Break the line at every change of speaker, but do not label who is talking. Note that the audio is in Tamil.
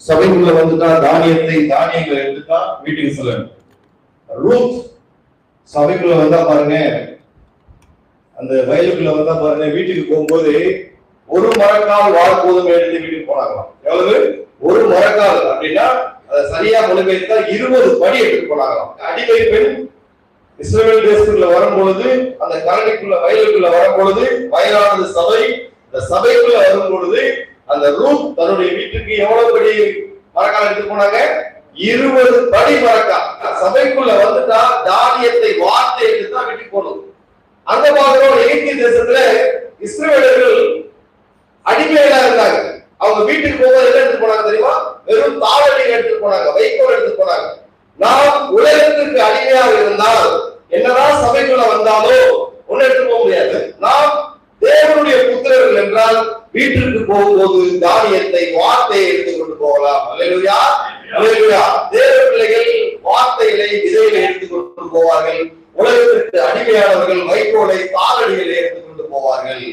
சபைக்குள்ள வந்துட்டா தானியத்தை தானியங்களை எடுத்துட்டா வீட்டுக்கு செல்லணும். ரூத் சபைக்குள்ள வந்தா பாருங்க அந்த வயலுக்குள்ள வந்தா பாருங்க வீட்டுக்கு போகும்போது ஒரு மரக்கால் வாழ் போதும் எடுத்து வீட்டுக்கு போனாங்களாம். எவ்வளவு? ஒரு மரக்கால். அப்படின்னா அதை சரியா மொழிபெயர்த்தா இருபது படி எடுத்து போனாங்களாம். அடிமை பெண் இஸ்ரேல் தேசத்துக்குள்ள வரும்பொழுது அந்த கரடிக்குள்ள வயலுக்குள்ள வரும்பொழுது வயலானது சபை இந்த சபைக்குள்ள வரும்பொழுது அந்த ரூத் தன்னுடைய வீட்டுக்கு எவ்வளவு படி மரக்கால் எடுத்து போனாங்க? இருபது படி மரக்கால். சபைக்குள்ள வந்துட்டா தானியத்தை வார்த்தை எடுத்து தான் வீட்டுக்கு போகணும். அந்த பாக்குறோம் எகிப்திய தேசத்துல இஸ்ரேலர்கள் அடிமைகளா இருந்தாங்க. அவங்க வீட்டுக்கு போக என்ன எடுத்து போனாங்க தெரியுமா? வெறும் தாவடி எடுத்து போனாங்க வைக்கோல் எடுத்து போனாங்க. நாம் உலகத்திற்கு அடிமையாக இருந்தால் என்னதான் சபைக்குள்ள வந்தாலும் ஒன்னு எடுத்து போக முடியாது. நாம் தேவனுடைய புத்திரர்கள் என்றால் வீட்டிற்கு போகும்போது தானியத்தை வார்த்தையை எடுத்து கொண்டு போகலாம். அலையா அலையா தேவ பிள்ளைகள் வார்த்தைகளை விதைகளை எடுத்துக்கொண்டு போவார்கள். உலகத்திற்கு அடிமையானவர்கள் வைக்கோலை தாளடிகளை எடுத்துக்கொண்டு போவார்கள்.